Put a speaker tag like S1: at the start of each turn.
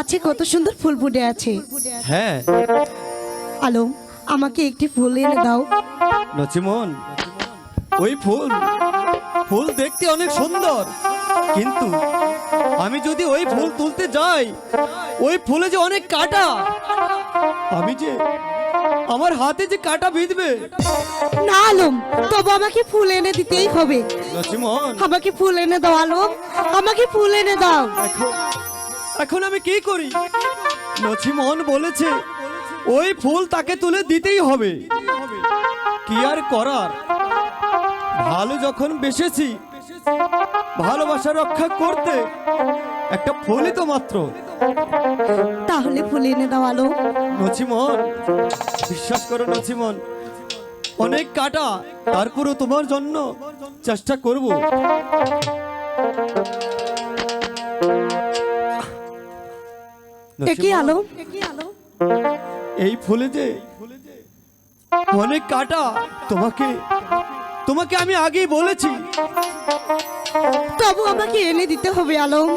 S1: গাছে কত সুন্দর ফুল ফুটে আছে।
S2: হ্যাঁ।
S1: আলম আমাকে একটি ফুল এনে দাও।
S2: নচিমন ওই ফুল ফুল দেখতে অনেক সুন্দর। কিন্তু আমি যদি ওই ফুল তুলতে যাই ওই ফুলে যে অনেক কাটা। আমি যে আমার হাতে যে কাটা বিঁধবে।
S1: না আলম তবু আমাকে ফুল এনে দিতেই হবে।
S2: নচিমন।
S1: আমাকে ফুল এনে দাও আলম আমাকে ফুল এনে দাও।
S2: এখন আমি কি করি? নছিমন বলেছে ওই ফুল তাকে তুলে দিতেই হবে। কি আর করার? ভালো যখন বেসেছি ভালোবাসা রক্ষা করতে একটা ফুলই তো মাত্র।
S1: তাহলে ফুল এনে দাও আলম
S2: নছিমন বিশ্বাস করো নছিমন অনেক কাটা তারপরও তোমার জন্য চেষ্টা করব।
S1: একই আলো?
S2: এই ফুলে যে অনেক কাটা তোমাকে তোমাকে আমি আগেই বলেছি।
S1: তবু আমাকে এনে দিতে হবে আলম।